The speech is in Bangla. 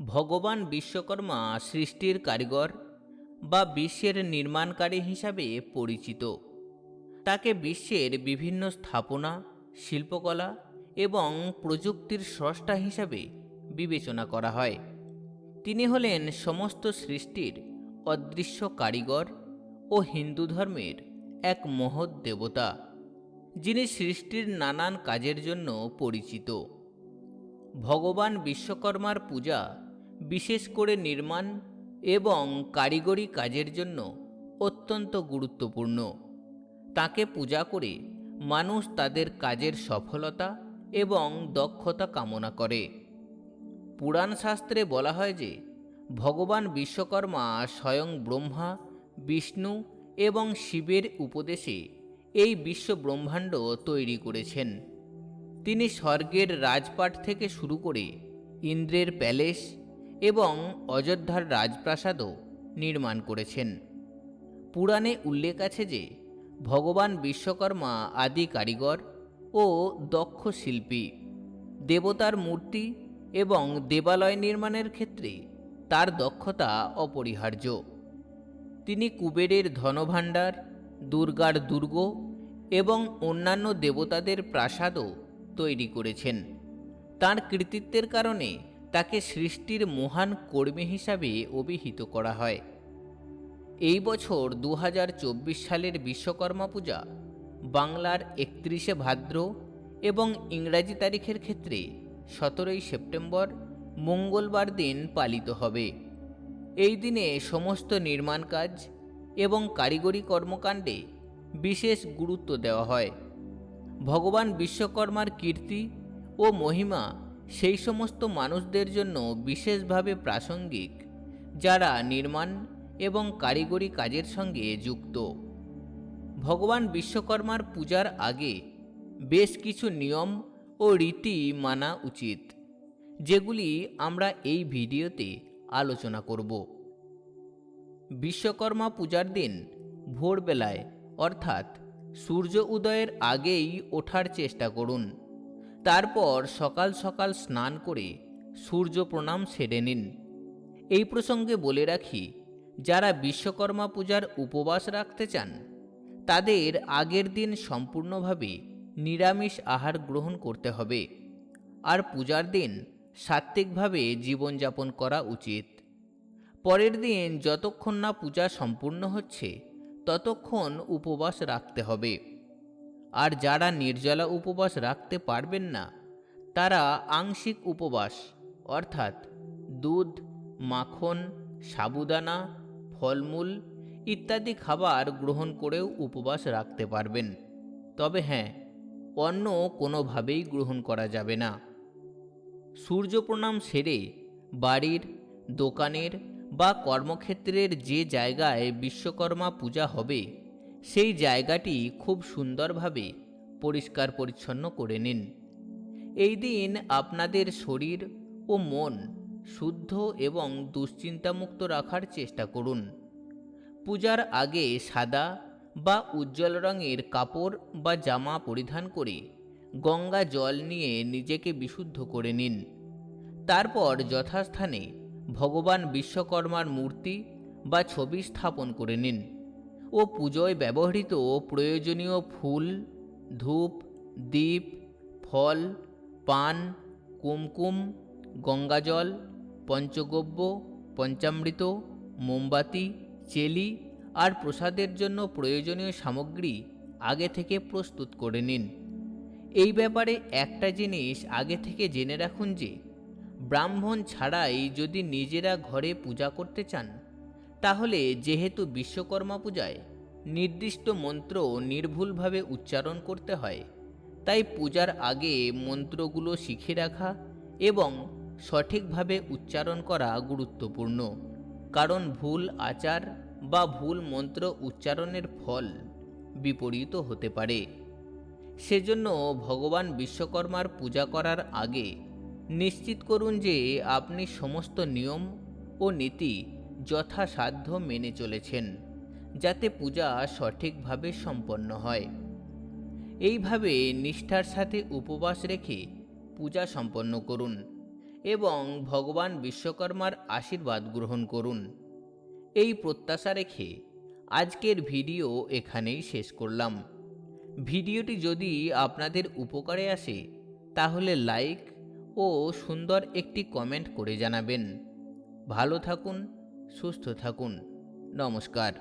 ভগবান বিশ্বকর্মা সৃষ্টির কারিগর বা বিশ্বের নির্মাণকারী হিসাবে পরিচিত। তাকে বিশ্বের বিভিন্ন স্থাপনা, শিল্পকলা এবং প্রযুক্তির স্রষ্টা হিসাবে বিবেচনা করা হয়। তিনি হলেন সমস্ত সৃষ্টির অদৃশ্য কারিগর ও হিন্দু ধর্মের এক মহৎ দেবতা, যিনি সৃষ্টির নানান কাজের জন্য পরিচিত। ভগবান বিশ্বকর্মার পূজা বিশেষ করে নির্মাণ এবং কারিগরি কাজের জন্য অত্যন্ত গুরুত্বপূর্ণ। তাকে পূজা করে মানুষ তাদের কাজের সফলতা এবং দক্ষতা কামনা করে। পুরাণ শাস্ত্রে বলা হয় যে, ভগবান বিশ্বকর্মা স্বয়ং ব্রহ্মা, বিষ্ণু এবং শিবের উপদেশে এই বিশ্ব ব্রহ্মাণ্ড তৈরি করেছেন। তিনি স্বর্গের রাজপাট থেকে শুরু করে ইন্দ্রের প্যালেস এবং অযোধ্যার রাজপ্রাসাদও নির্মাণ করেছেন। পুরাণে উল্লেখ আছে যে, ভগবান বিশ্বকর্মা আদি কারিগর ও দক্ষ শিল্পী। দেবতার মূর্তি এবং দেবালয় নির্মাণের ক্ষেত্রে তার দক্ষতা অপরিহার্য। তিনি কুবেরের ধনভাণ্ডার, দুর্গার দুর্গ এবং অন্যান্য দেবতাদের প্রাসাদও তৈরি করেছেন। তার কৃতিত্বের কারণে তাকে সৃষ্টির মহান কর্মী হিসাবে অভিহিত করা হয়। এই বছর দু হাজার চব্বিশ সালের বিশ্বকর্মা পূজা, বাংলার একত্রিশে ভাদ্র এবং ইংরাজি তারিখের ক্ষেত্রে সতেরোই সেপ্টেম্বর মঙ্গলবার দিন পালিত হবে। এই দিনে সমস্ত নির্মাণ কাজ এবং কারিগরি কর্মকাণ্ডে বিশেষ গুরুত্ব দেওয়া হয়। ভগবান বিশ্বকর্মার কীর্তি ও মহিমা সেই সমস্ত মানুষদের জন্য বিশেষভাবে প্রাসঙ্গিক, যারা নির্মাণ এবং কারিগরি কাজের সঙ্গে যুক্ত। ভগবান বিশ্বকর্মার পূজার আগে বেশ কিছু নিয়ম ও রীতি মানা উচিত, যেগুলি আমরা এই ভিডিওতে আলোচনা করব। বিশ্বকর্মা পূজার দিন ভোরবেলায়, অর্থাৎ সূর্য উদয়ের আগেই ওঠার চেষ্টা করুন। তারপর সকাল সকাল স্নান করে সূর্য প্রণাম সেরে নিন। এই প্রসঙ্গে বলে রাখি, যারা বিশ্বকর্মা পূজার উপবাস রাখতে চান, তাদের আগের দিন সম্পূর্ণভাবে নিরামিষ আহার গ্রহণ করতে হবে। আর পূজার দিন সাত্ত্বিকভাবে জীবনযাপন করা উচিত। পরের দিন যতক্ষণ না পূজা সম্পূর্ণ হচ্ছে, ততক্ষণ উপবাস রাখতে হবে। আর যারা নির্জলা উপবাস রাখতে পারবেন না, তারা আংশিক উপবাস, অর্থাৎ দুধ, মাখন, সাবুদানা, ফলমূল ইত্যাদি খাবার গ্রহণ করেও উপবাস রাখতে পারবেন। তবে হ্যাঁ অন্য কোনোভাবেই গ্রহণ করা যাবে না। সূর্য প্রণাম সেরে বাড়ির, দোকানের বা কর্মক্ষেত্রের যে জায়গায় বিশ্বকর্মা পূজা হবে সেই জায়গাটি খুব সুন্দরভাবে পরিষ্কার পরিচ্ছন্ন করে নিন। এই দিন আপনাদের শরীর ও মন শুদ্ধ এবং দুশ্চিন্তামুক্ত রাখার চেষ্টা করুন। পূজার আগে সাদা বা উজ্জ্বল রঙের কাপড় বা জামা পরিধান করে গঙ্গা জল নিয়ে নিজেকে বিশুদ্ধ করে নিন। তারপর যথাস্থানে ভগবান বিশ্বকর্মার মূর্তি বা ছবি স্থাপন করে নিন। ও পুজোয় ব্যবহৃত প্রয়োজনীয় ফুল, ধূপ দ্বীপ ফল, পান, কুমকুম, গঙ্গাজল, পঞ্চগব্য, পঞ্চামৃত, মোমবাতি, চেলি আর প্রসাদের জন্য প্রয়োজনীয় সামগ্রী আগে থেকে প্রস্তুত করে নিন। এই ব্যাপারে একটা জিনিস আগে থেকে জেনে রাখুন যে, ব্রাহ্মণ ছাড়াই যদি নিজেরা ঘরে পূজা করতে চান তাহলে যেহেতু বিশ্বকর্মা পূজায় নির্দিষ্ট মন্ত্র নির্ভুলভাবে উচ্চারণ করতে হয়, তাই পূজার আগে মন্ত্রগুলো শিখে রাখা এবং সঠিকভাবে উচ্চারণ করা গুরুত্বপূর্ণ। কারণ ভুল আচার বা ভুল মন্ত্র উচ্চারণের ফল বিপরীত হতে পারে। সেজন্য ভগবান বিশ্বকর্মার পূজা করার আগে নিশ্চিত করুন যে আপনি সমস্ত নিয়ম ও নীতি যথাসাধ্য মেনে চলেছেন, যাতে পূজা সঠিকভাবে সম্পন্ন হয়। এইভাবে নিষ্ঠার সাথে উপবাস রেখে পূজা সম্পন্ন করুন এবং ভগবান বিশ্বকর্মার আশীর্বাদ গ্রহণ করুন। এই প্রত্যাশা রেখে আজকের ভিডিও এখানেই শেষ করলাম। ভিডিওটি যদি আপনাদের উপকারে আসে, তাহলে লাইক ও সুন্দর একটি কমেন্ট করে জানাবেন। ভালো থাকুন সুস্থ থাকুন। নমস্কার।